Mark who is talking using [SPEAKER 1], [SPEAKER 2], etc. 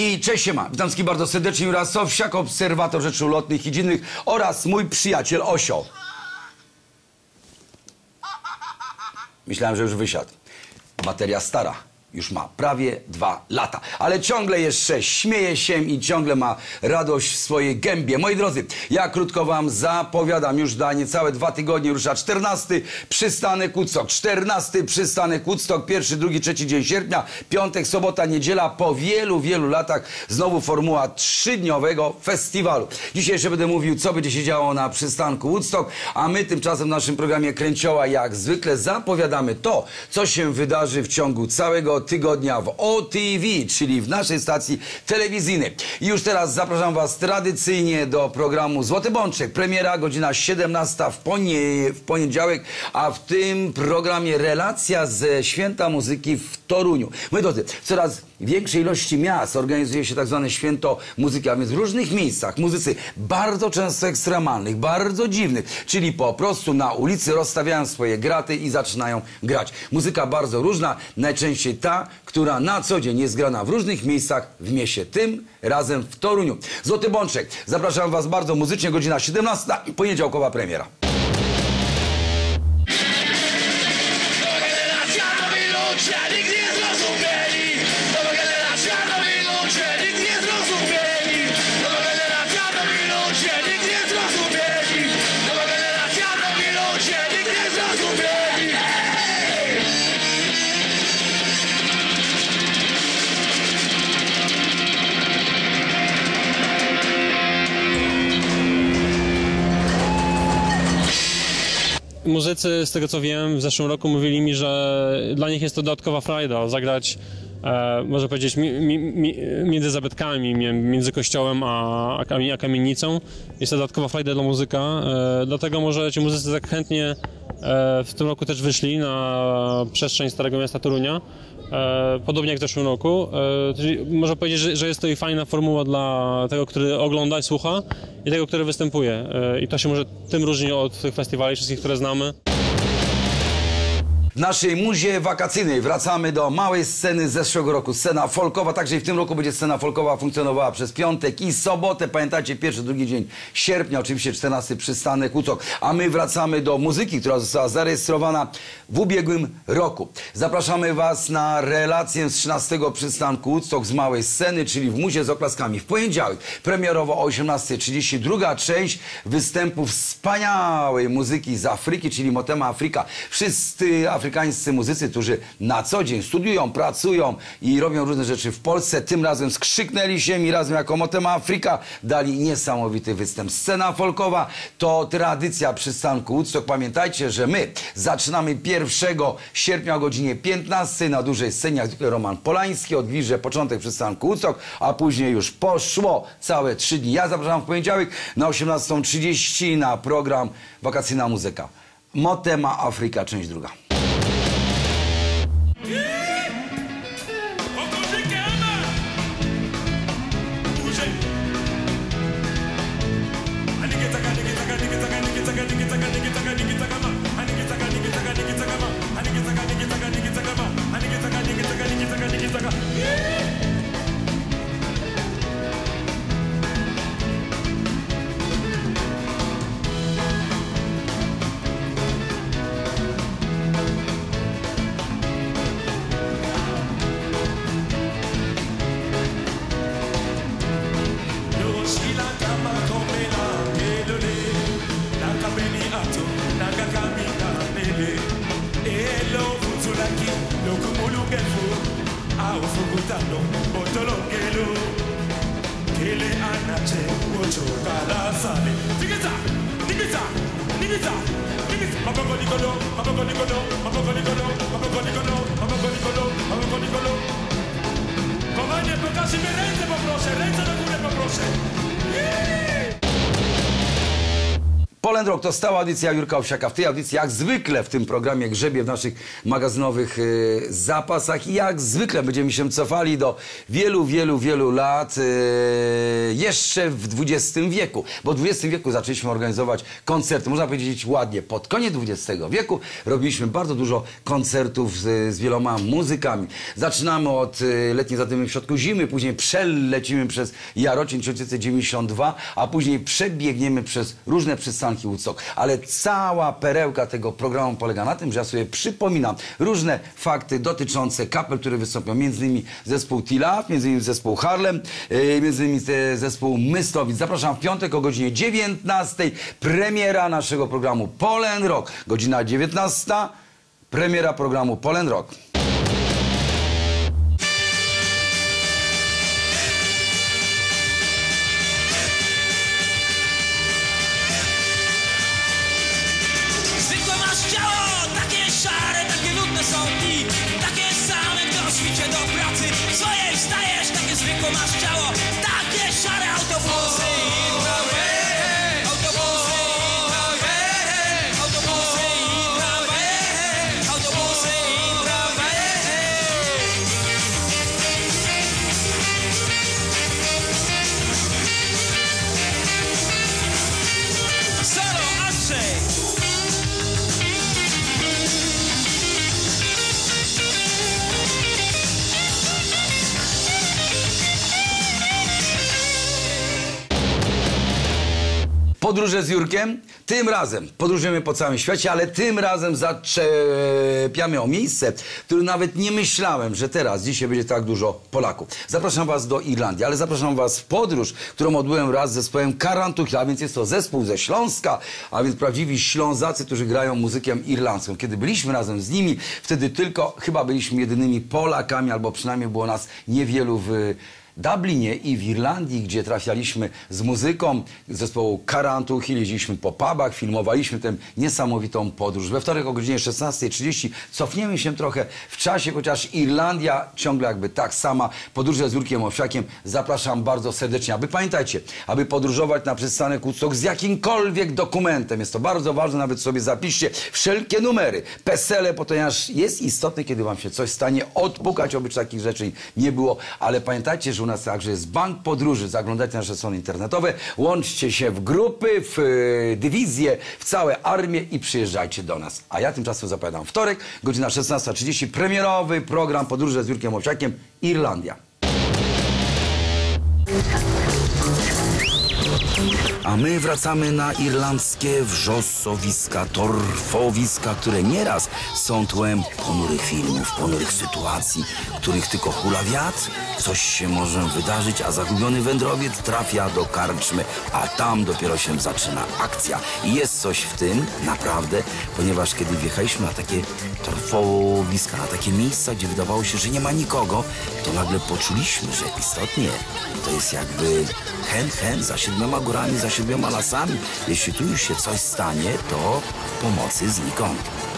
[SPEAKER 1] I cześć ma. Witam wszystkich bardzo serdecznie. Juras Sowsiak, obserwator rzeczy ulotnych i dziwnych oraz mój przyjaciel Osioł. Myślałem, że już wysiadł. Bateria stara. Już ma prawie dwa lata. Ale ciągle jeszcze śmieje się i ciągle ma radość w swojej gębie. Moi drodzy, ja krótko wam zapowiadam. Już za niecałe dwa tygodnie rusza 14 przystanek Woodstock. 14 przystanek Woodstock. Pierwszy, drugi, trzeci dzień sierpnia. Piątek, sobota, niedziela. Po wielu, wielu latach znowu formuła trzydniowego festiwalu. Dzisiaj jeszcze będę mówił, co będzie się działo na przystanku Woodstock. A my tymczasem w naszym programie Kręcioła jak zwykle zapowiadamy to, co się wydarzy w ciągu całego tygodnia w OTV, czyli w naszej stacji telewizyjnej. Już teraz zapraszam Was tradycyjnie do programu Złoty Bączek. Premiera godzina 17 w, ponie, w poniedziałek, a w tym programie relacja ze Święta Muzyki w Toruniu. Moi drodzy, coraz większej ilości miast organizuje się tak zwane święto muzyki, a więc w różnych miejscach muzycy bardzo często ekstremalnych, bardzo dziwnych, czyli po prostu na ulicy rozstawiają swoje graty i zaczynają grać. Muzyka bardzo różna, najczęściej ta, która na co dzień jest grana w różnych miejscach w mieście, tym razem w Toruniu. Złoty Bączek, zapraszam Was bardzo muzycznie, godzina 17, poniedziałkowa premiera.
[SPEAKER 2] Muzycy, z tego co wiem, w zeszłym roku mówili mi, że dla nich jest to dodatkowa frajda zagrać, e, można powiedzieć, mi, mi, mi, między zabytkami, mi- między kościołem a, a kamienicą. Jest to dodatkowa frajda dla muzyka, e, dlatego może ci muzycy tak chętnie e, w tym roku też wyszli na przestrzeń Starego Miasta Torunia. E, podobnie jak w zeszłym roku. E, czyli można powiedzieć, że, jest to i fajna formuła dla tego, który ogląda i słucha i tego, który występuje. E, I to się może tym różni od tych festiwali wszystkich, które znamy.
[SPEAKER 1] Naszej muzie wakacyjnej wracamy do małej sceny z zeszłego roku. Scena folkowa, także i w tym roku będzie scena folkowa funkcjonowała przez piątek i sobotę. Pamiętacie, pierwszy, drugi dzień sierpnia, oczywiście 14 przystanek Ucok. A my wracamy do muzyki, która została zarejestrowana w ubiegłym roku. Zapraszamy Was na relację z 13 przystanku Woodstock z małej sceny, czyli w muzie z oklaskami. W poniedziałek premierowo o 18.30 druga część występu wspaniałej muzyki z Afryki, czyli Motema Afryka. Wszyscy afrykańscy muzycy, którzy na co dzień studiują, pracują i robią różne rzeczy w Polsce, tym razem skrzyknęli się i razem jako Motema Afryka dali niesamowity występ. Scena folkowa to tradycja przystanku Woodstock. Pamiętajcie, że my zaczynamy 1 sierpnia o godzinie 15 na dużej scenie, Roman Polański, odbliże początek przystanku Woodstock, a później już poszło całe trzy dni. Ja zapraszam w poniedziałek na 18.30 na program Wakacyjna Muzyka. Motema Afryka, część druga.
[SPEAKER 3] otolongelo kele anache ochokala sale tikisa tikisa tikisa
[SPEAKER 1] tikisa maboko nikolo maboko nikolo maboko nikolo Poland Rock to stała audycja Jurka Owsiaka. W tej audycji jak zwykle w tym programie grzebie w naszych magazynowych y, zapasach i jak zwykle będziemy się cofali do wielu, wielu, wielu lat y, jeszcze w XX wieku. Bo w XX wieku zaczęliśmy organizować koncerty, można powiedzieć ładnie, pod koniec XX wieku robiliśmy bardzo dużo koncertów z, z wieloma muzykami. Zaczynamy od y, letniej zadymy w środku zimy, później przelecimy przez Jarocin 1992, a później przebiegniemy przez różne przystanki Ale cała perełka tego programu polega na tym, że ja sobie przypominam różne fakty dotyczące kapel, które wystąpią. Między innymi zespół Tila, między innymi zespół Harlem, yy, między innymi zespół Myslowic. Zapraszam w piątek o godzinie 19. Premiera naszego programu Polen Rock. Godzina 19. Premiera programu Polen Rock.
[SPEAKER 3] Szare, takie nudne są dni Takie same, gdy o świcie do pracy. Swojej wstajesz, takie zwykłe masz ciało
[SPEAKER 1] Podróże z Jurkiem. Tym razem podróżujemy po całym świecie, ale tym razem zaczepiamy o miejsce, w którym nawet nie myślałem, że teraz, dzisiaj będzie tak dużo Polaków. Zapraszam Was do Irlandii, ale zapraszam Was w podróż, którą odbyłem raz z zespołem Karantuch, a więc jest to zespół ze Śląska, a więc prawdziwi Ślązacy, którzy grają muzykę irlandzką. Kiedy byliśmy razem z nimi, wtedy tylko chyba byliśmy jedynymi Polakami, albo przynajmniej było nas niewielu w Dublinie i w Irlandii, gdzie trafialiśmy z muzyką zespołu Karantuch jeździliśmy po pubach, filmowaliśmy tę niesamowitą podróż. We wtorek o godzinie 16.30 cofniemy się trochę w czasie, chociaż Irlandia ciągle jakby tak sama. Podróże z Jurkiem Owsiakiem zapraszam bardzo serdecznie. Aby pamiętajcie, aby podróżować na przystanek Woodstock z jakimkolwiek dokumentem, jest to bardzo ważne, nawet sobie zapiszcie wszelkie numery, pesele, ponieważ jest istotne, kiedy wam się coś stanie, odpukać, oby takich rzeczy nie było, ale pamiętajcie, że nas także jest bank podróży. Zaglądajcie na nasze strony internetowe, łączcie się w grupy, w e, dywizje, w całe armię i przyjeżdżajcie do nas. A ja tymczasem zapowiadam wtorek, godzina 16.30, premierowy program Podróże z Jurkiem Owsiakiem, Irlandia. A my wracamy na irlandzkie wrzosowiska, torfowiska, które nieraz są tłem ponurych filmów, ponurych sytuacji, których tylko hula wiatr, coś się może wydarzyć, a zagubiony wędrowiec trafia do karczmy, a tam dopiero się zaczyna akcja. I jest coś w tym, naprawdę, ponieważ kiedy wjechaliśmy na takie torfowiska, na takie miejsca, gdzie wydawało się, że nie ma nikogo, to nagle poczuliśmy, że istotnie to jest jakby hen, hen za siedmioma górami, za siedmioma lasami. Jeśli tu już się coś stanie, to pomocy znikąd.